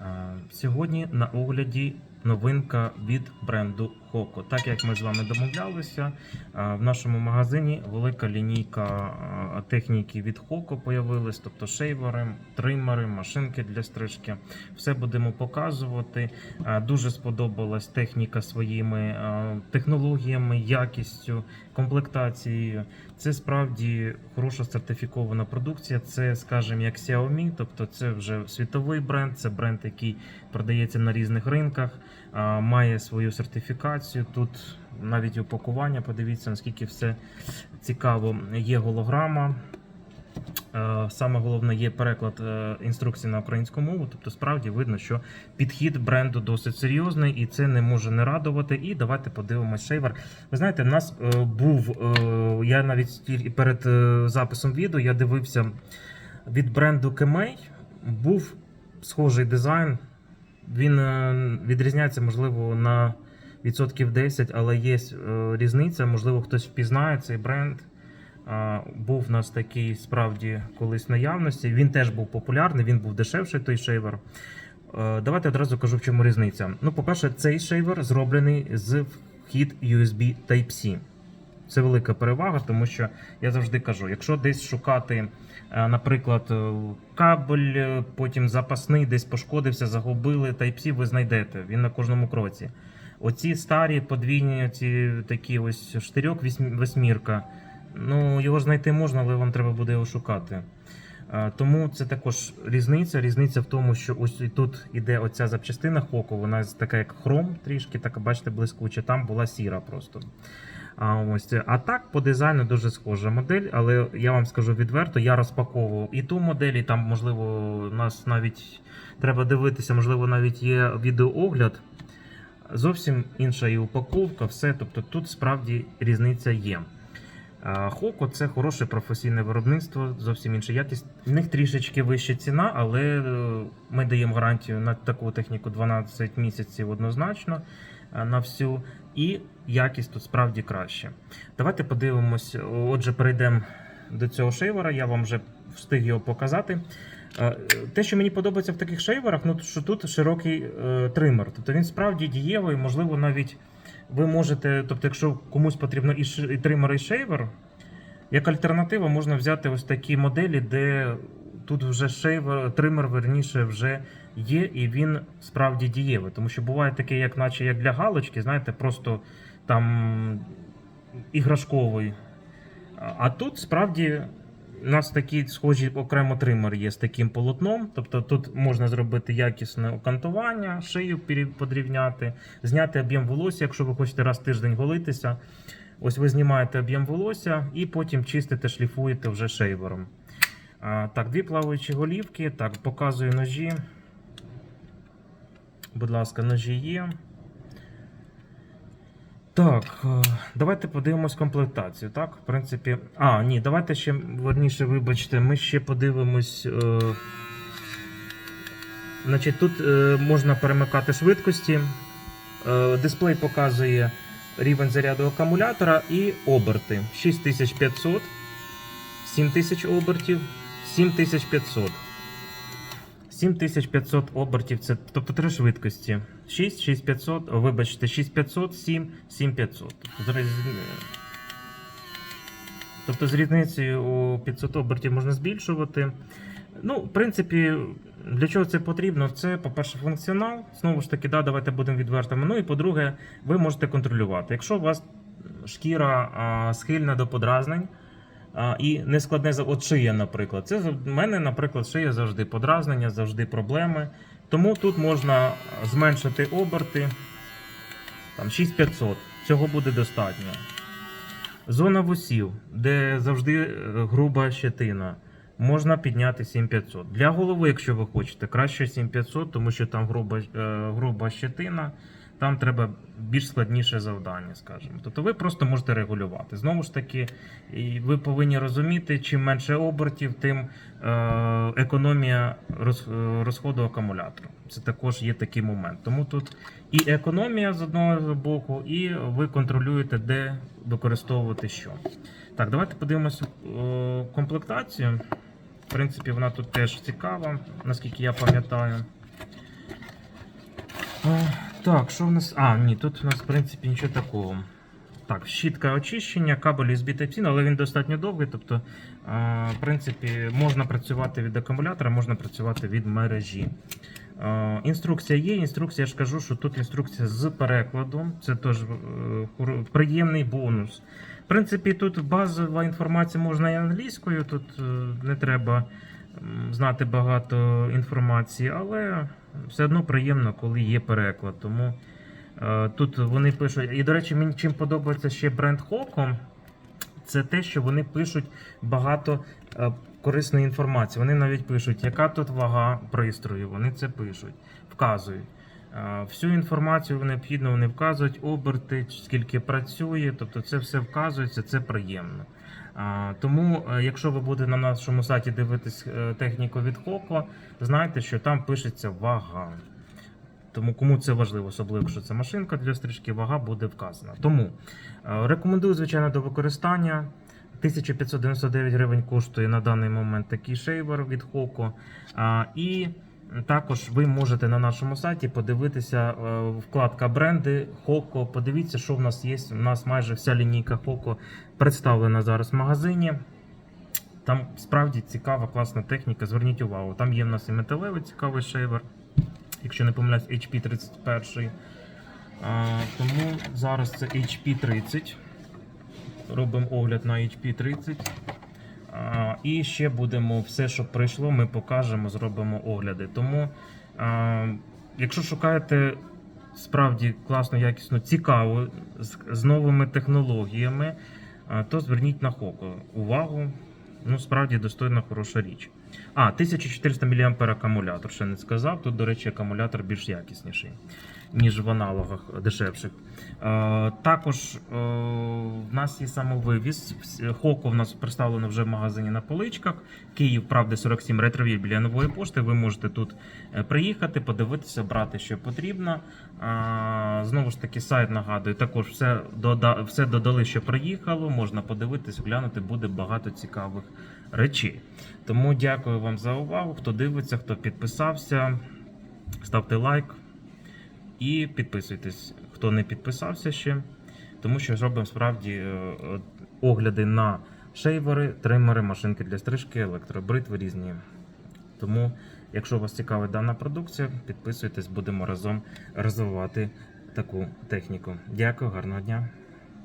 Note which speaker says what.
Speaker 1: Е, Сьогодні на огляді новинка від бренду Хоко. Так як ми з вами домовлялися, е, в нашому магазині велика лінійка е, техніки від Хоко появилась, тобто шейвери, тримери, машинки для стрижки. Все будемо показувати. Е, Дуже сподобалась техніка своїми технологіями, якістю, комплектацією. Це справді хороша сертифікована продукція. Це, скажімо, як Xiaomi, тобто це вже світовий бренд, це бренд, який продається на різних ринках, має свою сертифікацію. Тут навіть упакування. Подивіться, наскільки все цікаво. Є голограма. Е, Саме головне є переклад е, інструкції на українську мову. Тобто, справді видно, що підхід бренду досить серйозний, і це не може не радувати. І давайте подивимось шейвер. Ви знаєте, в нас е, був я навіть перед записом відео я дивився від бренду Kemei був схожий дизайн. Він е, відрізняється, можливо, на відсотків 10, але є е, різниця. Можливо, хтось впізнає цей бренд. Був у нас такий справді колись наявності. Він теж був популярний, він був дешевший той шейвер. Е, Давайте одразу кажу, в чому різниця. Ну, по-перше, цей шейвер зроблений з вхід USB Type-C. Це велика перевага, тому що я завжди кажу: якщо десь шукати, е, наприклад, е, кабель, е, потім запасний, десь пошкодився, загубили Type-C, ви знайдете. Він на кожному кроці. Оці старі подвійні, ці такі ось штирьок, восьмірка. Ну, його знайти можна, але вам треба буде його шукати. Тому це також різниця. Різниця в тому, що ось і тут іде оця запчастина хоку, вона така як хром, трішки, така, бачите, блискуча, там була сіра просто. А, ось а так по дизайну дуже схожа модель, але я вам скажу відверто, я розпаковував і ту модель, і там, можливо, нас навіть треба дивитися, можливо, навіть є відеоогляд. Зовсім інша і упаковка, все. Тобто тут справді різниця є. Хоко це хороше професійне виробництво, зовсім інша якість. В них трішечки вища ціна, але е, ми даємо гарантію на таку техніку 12 місяців однозначно е, на всю. І якість тут справді краще. Давайте подивимось. Отже, перейдемо до цього шейвера. Я вам вже встиг його показати. Е, Те, що мені подобається в таких шейверах, ну що тут широкий е, тример. Тобто він справді дієвий, можливо, навіть ви можете, тобто, якщо комусь потрібно і, тример, і шейвер, як альтернатива можна взяти ось такі моделі, де тут вже шейвер, тример, верніше, вже є, і він справді дієвий. Тому що буває таке, як наче як для галочки, знаєте, просто там іграшковий. А тут справді у нас такі схожі окремо тример є з таким полотном. Тобто тут можна зробити якісне окантування, шию подрівняти, зняти об'єм волосся, якщо ви хочете раз в тиждень голитися. Ось ви знімаєте об'єм волосся і потім чистите, шліфуєте вже шейвером. Так, дві плаваючі голівки. Так, показую ножі. Будь ласка, ножі є. Так, е, давайте подивимось комплектацію. Так, в принципі. А, ні, давайте ще верніше, вибачте, ми ще подивимось. Е... Значить, тут е, можна перемикати швидкості. Е, дисплей показує рівень заряду акумулятора і оберти. 6500, 7000 обертів, 7500. 7500 обертів, це тобто три швидкості. 6, 6500, вибачте, 6500, 7, 7500. Тобто, з різницею у 500 обертів можна збільшувати. Ну, в принципі, для чого це потрібно? Це, по-перше, функціонал. Знову ж таки, да, давайте будемо відвертими. Ну і по-друге, ви можете контролювати. Якщо у вас шкіра а, схильна до подразнень, і нескладне от шия, наприклад. Це в мене, наприклад, шия завжди подразнення, завжди проблеми. Тому тут можна зменшити оберти там 6500. Цього буде достатньо. Зона вусів, де завжди е, груба щетина. Можна підняти 7500. Для голови, якщо ви хочете, краще 7500, тому що там груба, е, груба щетина, там треба більш складніше завдання, скажімо. Тобто ви просто можете регулювати. Знову ж таки, і ви повинні розуміти, чим менше обертів, тим е, економія е, розходу акумулятора. Це також є такий момент. Тому тут і економія з одного боку, і ви контролюєте, де використовувати що. Так, давайте подивимося е, комплектацію. В принципі, вона тут теж цікава, наскільки я пам'ятаю. Так, що в нас. А, ні, тут у нас, в принципі, нічого такого. Так, щітка очищення, кабель USB Type-C, але він достатньо довгий. Тобто, в принципі, можна працювати від акумулятора, можна працювати від мережі. Інструкція є. Інструкція, я ж кажу, що тут інструкція з перекладом. Це теж е, приємний бонус. В принципі, тут базова інформація можна і англійською, тут е, не треба знати багато інформації, але все одно приємно, коли є переклад. Тому е, тут вони пишуть. І, до речі, мені чим подобається ще бренд Hoco, це те, що вони пишуть багато е, корисної інформації. Вони навіть пишуть, яка тут вага пристрою. Вони це пишуть, вказують. Е, Всю інформацію необхідно вони вказують, оберти, скільки працює, тобто це все вказується, це приємно. Тому, е, якщо ви будете на нашому сайті дивитись е, техніку від Хоко, знайте, що там пишеться вага. Тому кому це важливо, особливо, якщо це машинка для стрижки, вага буде вказана. Тому е, рекомендую, звичайно, до використання. 1599 гривень коштує на даний момент такий шейвер від Хоко. І також ви можете на нашому сайті подивитися е, вкладка бренди Хоко. Подивіться, що в нас є. У нас майже вся лінійка Хоко представлена зараз в магазині. Там справді цікава, класна техніка. Зверніть увагу. Там є в нас і металевий цікавий шейвер, якщо не помиляюсь, HP 31. Тому зараз це HP 30. Робимо огляд на HP 30. А, і ще будемо все, що прийшло, ми покажемо, зробимо огляди. Тому, а, якщо шукаєте справді класну, якісну, цікаву, з, з новими технологіями, а, то зверніть на Хоко увагу. Ну, справді достойна хороша річ. А, 1400 мА акумулятор, ще не сказав. Тут, до речі, акумулятор більш якісніший, ніж в аналогах дешевших. Е, також е, в нас є самовивіз. Хоко в нас представлено вже в магазині на поличках. Київ, правда, 47 ретровіль біля нової пошти. Ви можете тут е, приїхати, подивитися, брати, що потрібно. Знову ж таки, сайт нагадую, також все, дода, все додали, що приїхало. Можна подивитись, глянути, буде багато цікавих речей. Тому дякую вам за увагу. Хто дивиться, хто підписався, ставте лайк і підписуйтесь, хто не підписався ще. Тому що зробимо справді е, огляди на шейвери, тримери, машинки для стрижки, електробритви різні. Тому, якщо вас цікавить дана продукція, підписуйтесь, будемо разом розвивати таку техніку. Дякую, гарного дня.